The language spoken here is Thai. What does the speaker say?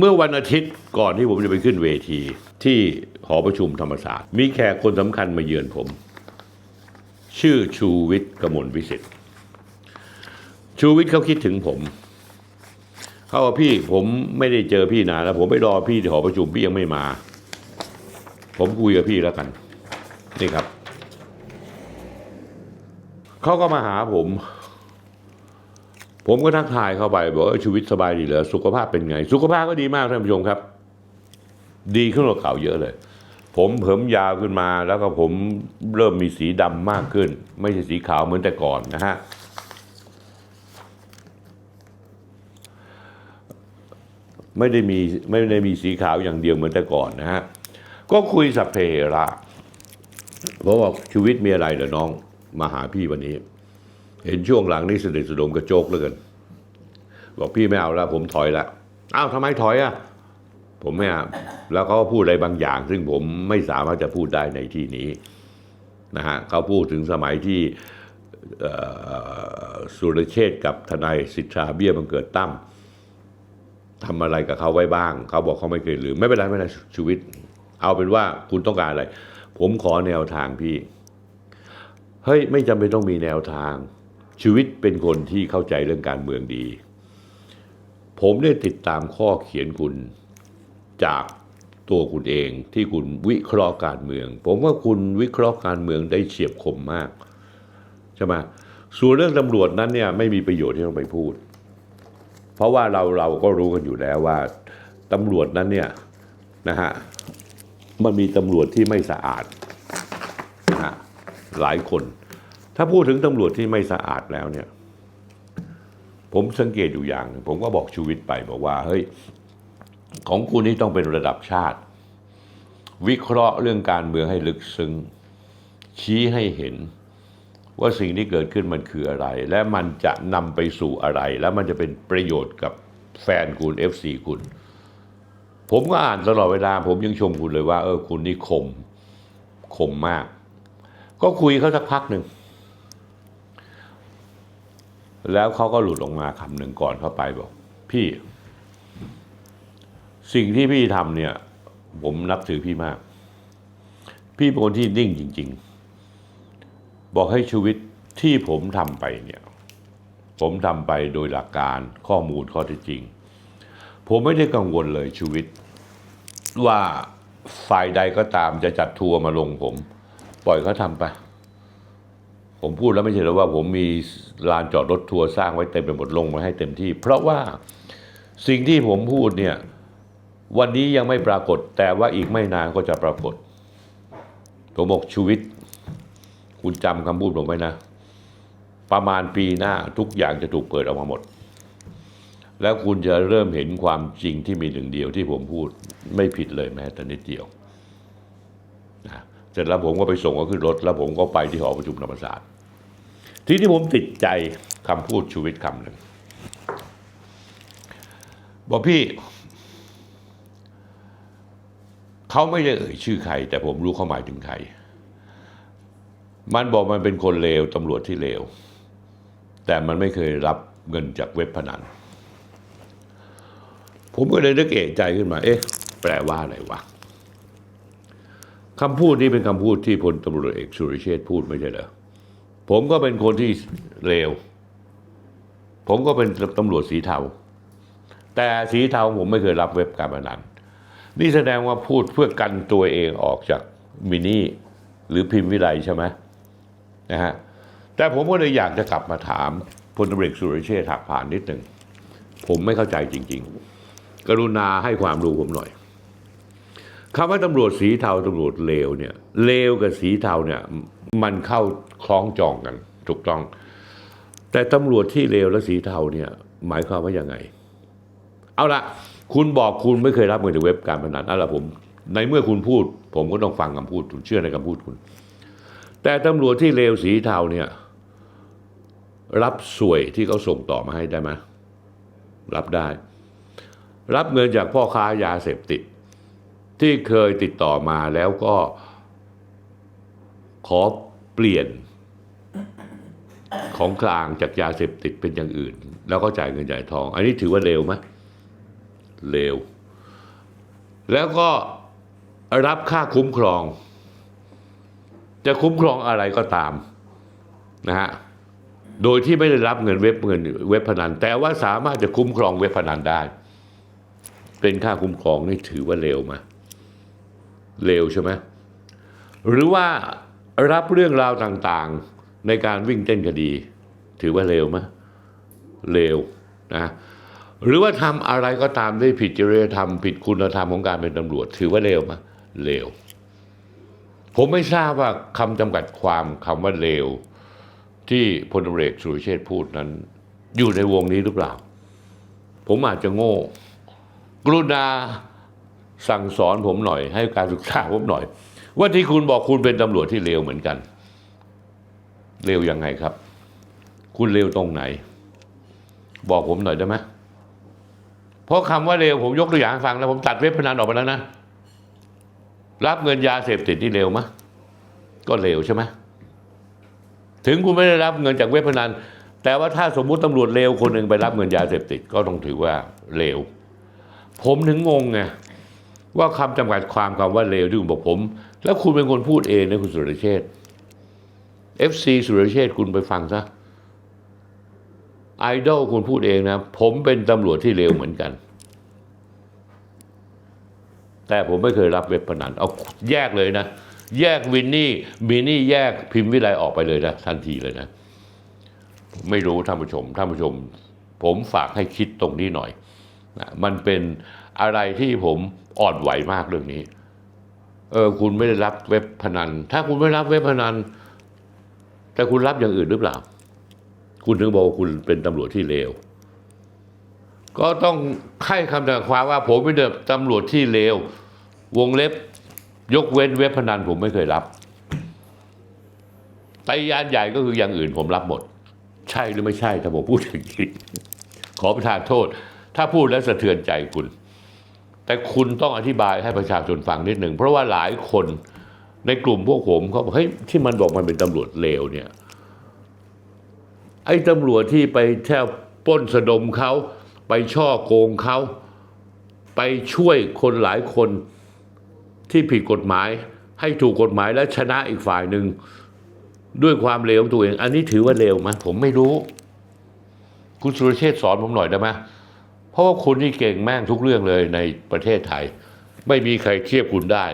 เมื่อวันอาทิตย์ก่อนที่ผมจะไปขึ้นเวที ที่หอประชุมธรรมศาสตร์ มีแขกคนสำคัญมาเยือนผม ชื่อชูวิทย์กมลวิสิทธิ์ชูวิทย์เขาคิดถึงผมเขาว่าพี่ผมไม่ได้เจอพี่นานแล้ว ผมไปรอพี่ที่หอประชุมพี่ยังไม่มา ผมคุยกับพี่แล้วกัน นี่ครับเขาก็มาหาผม ผมก็ทักทายเข้าไปบอกว่าชีวิตสบายดีเหรอสุขภาพเป็นไง สุขภาพก็ดีมากท่านผู้ชมครับ ดีขึ้นกว่าเก่าเยอะเลย ผมเผิมยาวขึ้นมา แล้วก็ผมเริ่มมีสีดำมากขึ้น ไม่ใช่สีขาวเหมือนแต่ก่อนนะฮะไม่ได้มีไม่ได้มีสีขาวอย่างเดียวเหมือนแต่ก่อนนะฮะก็คุยสัพเพเหระเพราะว่าชีวิตมีอะไรเหรอน้องมาหาพี่วันนี้ เห็นช่วงหลังนี่สนิทสนมกับโจ๊กเหลยกันบอกพี่ไม่เอาแล้วผมถอยล้วอ้าวทำไมถอยอะ ผมไม่เอาแล้วเขาก็พูดอะไรบางอย่าง ซึ่งผมไม่สามารถจะพูดได้ในที่นี้นะฮะเขาพูดถึงสมัยที่สุรเชษกับทนายสิทธาเบี้ยบังเกิดตั้มทำอะไรกับเขาไว้บ้าง เขาบอกเขาไม่เคยลืม ไม่เป็นไรไม่เป็นไรชีวิต เอาเป็นว่าคุณต้องการอะไร ผมขอแนวทางพี่ เฮ้ย ไม่จำเป็นต้องมีแนวทาง ชีวิตเป็นคนที่เข้าใจเรื่องการเมืองดี ผมได้ติดตามข้อเขียนคุณจากตัวคุณเองที่คุณวิเคราะห์การเมือง ผมว่าคุณวิเคราะห์การเมืองได้เฉียบคมมากใช่ไหมส่วนเรื่องตำรวจนั้นเนี่ยไม่มีประโยชน์ที่ต้องไปพูด เพราะว่าเราเราก็รู้กันอยู่แล้วว่าตำรวจนั้นเนี่ยนะฮะมันมีตำรวจที่ไม่สะอาดนะฮะหลายคน ถ้าพูดถึงตำรวจที่ไม่สะอาดแล้วเนี่ย ผมสังเกตอยู่อย่างหนึ่งผมก็บอกชูวิทย์ไปบอกว่าเฮ้ยของคุณนี่ต้องเป็นระดับชาติ วิเคราะห์เรื่องการเมืองให้ลึกซึ้งชี้ให้เห็นว่าสิ่งที่เกิดขึ้นมันคืออะไร และมันจะนำไปสู่อะไร แล้วมันจะเป็นประโยชน์กับแฟนคุณ FC คุณ ผมก็อ่านตลอดเวลา ผมยังชมคุณเลยว่า เออคุณนี่คมคมมาก ก็คุยเขาสักพักหนึ่ง แล้วเขาก็หลุดออกมาคำหนึ่งก่อนเข้าไปบอก พี่ สิ่งที่พี่ทำเนี่ย ผมนับถือพี่มาก พี่เป็นคนที่นิ่งจริง ๆ บอกให้ชีวิตที่ผมทำไปเนี่ย ผมทำไปโดยหลักการข้อมูลข้อเท็จจริง ผมไม่ได้กังวลเลยชีวิต ว่าฝ่ายใดก็ตามจะจัดทัวร์มาลงผม ปล่อยเขาทำไป ผมพูดแล้วไม่ใช่หรอว่า ผมมีลานจอดรถทัวร์สร้างไว้เต็มไปหมดลงมาให้เต็มที่ เพราะว่าสิ่งที่ผมพูดเนี่ยวันนี้ยังไม่ปรากฏ แต่ว่าอีกไม่นานก็จะปรากฏผมบอกชีวิต คุณจำคำพูดผมไว้นะ ประมาณปีหน้าทุกอย่างจะถูกเปิดออกมาหมด แล้วคุณจะเริ่มเห็นความจริงที่มีหนึ่งเดียวที่ผมพูดไม่ผิดเลยแม้แต่นิดเดียว ร็จแล้วผมก็ไปส่งก็ขึ้นรถ แล้วผมก็ไปที่หอประชุมธรรมศาสตร์ ที่ที่ผมติดใจคำพูดชูวิทย์คำหนึ่งบอกพี่เขาไม่ได้เอ่ยชื่อใคร แต่ผมรู้เขาหมายถึงใคร มันบอกมันเป็นคนเลวตำรวจที่เลว แต่มันไม่เคยรับเงินจากเว็บพนัน ผมก็เลยนึกเอะใจขึ้นมา เอ๊ะ แปลว่าอะไรวะ คำพูดนี้เป็นคำพูดที่พลตำรวจเอกสุรเชษพูดไม่ใช่เหรอผมก็เป็นคนที่เลว ผมก็เป็นตำรวจสีเทา แต่สีเทาผมไม่เคยรับเว็บการพนันนี่แสดงว่าพูดเพื่อกันตัวเองออกจากมินี่หรือพิมพ์วิไลใช่ไหมนะฮะแต่ผมก็เลยอยากจะกลับมาถามพลตำรวจสุรเชษฐ์หักผ่านนิดหนึ่ง ผมไม่เข้าใจจริง ๆ กรุณาให้ความรู้ผมหน่อย คำว่าตำรวจสีเทาตำรวจเลวเนี่ยเลวกับสีเทาเนี่ยมันเข้าคล้องจองกันถูกต้อง แต่ตำรวจที่เลวและสีเทาเนี่ยหมายความว่ายังไง เอาละคุณบอกคุณไม่เคยรับเงินจากเว็บการพนันเอาละผม ในเมื่อคุณพูด ผมก็ต้องฟังคำพูดคุณเชื่อในคำพูดคุณ แต่ตำรวจที่เลวสีเทาเนี่ยรับสวยที่เขาส่งต่อมาให้ได้ไหมรับได้ รับเงินจากพ่อค้ายาเสพติด ที่เคยติดต่อมาแล้วก็ขอเปลี่ยนของกลางจากยาเสพติดเป็นอย่างอื่น แล้วก็จ่ายเงินจ่ายทอง อันนี้ถือว่าเลวไหมเลวแล้วก็รับค่าคุ้มครอง จะคุ้มครองอะไรก็ตามนะฮะโดยที่ไม่ได้รับเงินเว็บเงินเว็บพนัน แต่ว่าสามารถจะคุ้มครองเว็บพนันได้ เป็นค่าคุ้มครองนี่ถือว่าเลวไหม เลวใช่ไหมหรือว่ารับเรื่องราวต่างๆในการวิ่งเต้นคดี ถือว่าเลวไหมเลวนะหรือว่าทำอะไรก็ตามได้ผิดจริยธรรมผิดคุณธรรมของการเป็นตำรวจ ถือว่าเลวไหมเลวผมไม่ทราบว่าคำจำกัดความคำว่าเลวที่พลตำรวจเอกสุรเชษพูดนั้น อยู่ในวงนี้หรือเปล่า ผมอาจจะโง่ กรุณา สั่งสอนผมหน่อย ให้การศึกษาผมหน่อย ว่าที่คุณบอกคุณเป็นตำรวจที่เลวเหมือนกันเลวยังไงครับ คุณเลวตรงไหน บอกผมหน่อยได้ไหมเพราะคำว่าเลวผมยกตัวอย่างฟังแล้ว ผมตัดเว็บพนันออกไปแล้วนะรับเงินยาเสพติดที่เลวไหมก็เลวใช่ไหมถึงคุณไม่ได้รับเงินจากเว็บพนันแต่ว่าถ้าสมมุติตำรวจเลวคนหนึ่งไปรับเงินยาเสพติดก็ต้องถือว่าเลวผมถึงงงไง ว่าคำจำกัดความคำว่าเลวที่คุณบอกผม แล้วคุณเป็นคนพูดเองนะคุณสุรเชษฐ์ FC สุรเชษฐ์คุณไปฟังซะไอดอลคุณพูดเองนะ ผมเป็นตำรวจที่เลวเหมือนกัน แต่ผมไม่เคยรับเว็บพนันเอาแยกเลยนะ แยกวินนี่มินี่แยกพิมพ์วิไลออกไปเลยนะทันทีเลยนะ ไม่รู้ท่านผู้ชมท่านผู้ชม ผมฝากให้คิดตรงนี้หน่อยนะมันเป็น อะไรที่ผมอ่อนไหวมากเรื่องนี้ เออ คุณไม่ได้รับเว็บพนัน ถ้าคุณไม่รับเว็บพนัน แต่คุณรับอย่างอื่นหรือเปล่า คุณถึงบอกว่าคุณเป็นตำรวจที่เลว ก็ต้องให้คำจำกัดความว่า ผมเป็นตำรวจที่เลว วงเล็บ ยกเว้นเว็บพนัน ผมไม่เคยรับไตยานใหญ่ก็คืออย่างอื่นผมรับหมด ใช่หรือไม่ใช่ถ้าผมพูดอย่างนี้ขอประทานโทษ ถ้าพูดแล้วสะเทือนใจคุณ แต่คุณต้องอธิบายให้ประชาชนฟังนิดหนึ่ง เพราะว่าหลายคนในกลุ่มพวกผมเขาบอกเฮ้ยที่มันบอกมันเป็นตำรวจเลวเนี่ยไอ้ตำรวจที่ไปแท่ป้นสะดมเขาไปช่อโกงเขาไปช่วยคนหลายคนที่ผิดกฎหมาย ให้ถูกกฎหมายและชนะอีกฝ่ายหนึ่งด้วยความเลวของตัวเอง อันนี้ถือว่าเลวไหมผมไม่รู้ คุณสุรเชษสอนผมหน่อยได้ไหม ราะว่าคุณนี่เก่งแม่งทุกเรื่องเลยในประเทศไทย ไม่มีใครเทียบคุณได้